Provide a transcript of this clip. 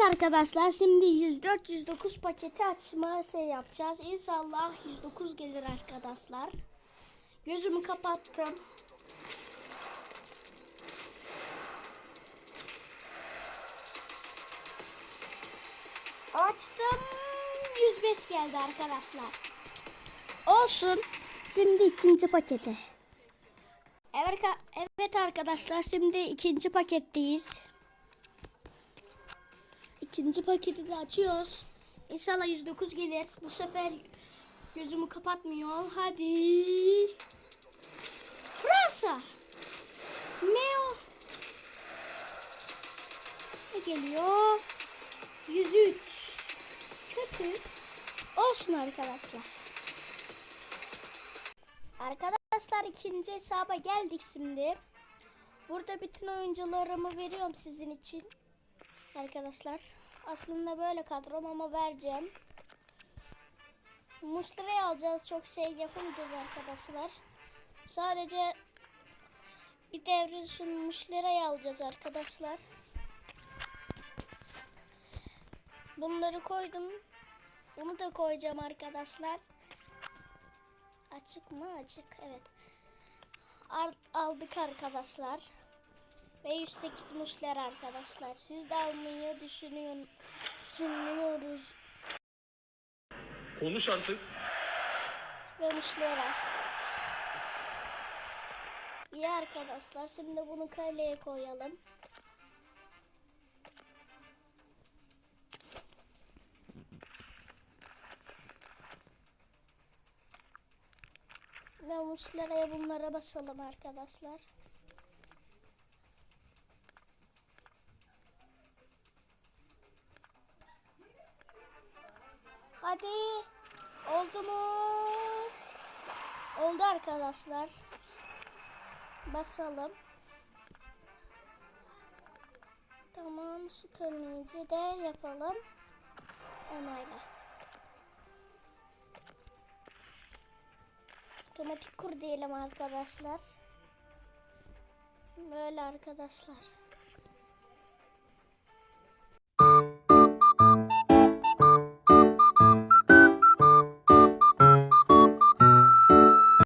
Evet arkadaşlar şimdi 104 109 paketi açma şey yapacağız. İnşallah 109 gelir arkadaşlar. Gözümü kapattım. Açtım. 105 geldi arkadaşlar. Olsun. Şimdi ikinci pakete. Evet, evet arkadaşlar şimdi ikinci paketteyiz. İkinci paketi de açıyoruz. İnşallah 109 gelir. Bu sefer gözümü kapatmıyor. Hadi. Fransa. Meo. Ne geliyor? 103. Kötü. Olsun arkadaşlar. Arkadaşlar ikinci hesaba geldik şimdi. Burada bütün oyuncularımı veriyorum sizin için. Arkadaşlar. Aslında böyle kadrom ama vereceğim. Muslera'yı alacağız. Çok şey yapamayacağız arkadaşlar. Sadece bir devre sunmuşlara'yı alacağız arkadaşlar. Bunları koydum. Bunu da koyacağım arkadaşlar. Açık mı? Açık. Evet. Ar- aldık arkadaşlar. Ve 108 muşler arkadaşlar. Siz de almayı düşünüyor, düşünüyoruz. Konuş artık. Ve muşlera. İyi arkadaşlar. Şimdi bunu kaleye koyalım. Ve muşleraya bunlara basalım arkadaşlar. Hadi. Oldu mu? Oldu arkadaşlar. Basalım. Tamam. Su önleyici de yapalım. Onayla. Otomatik kur diyelim arkadaşlar. Böyle arkadaşlar.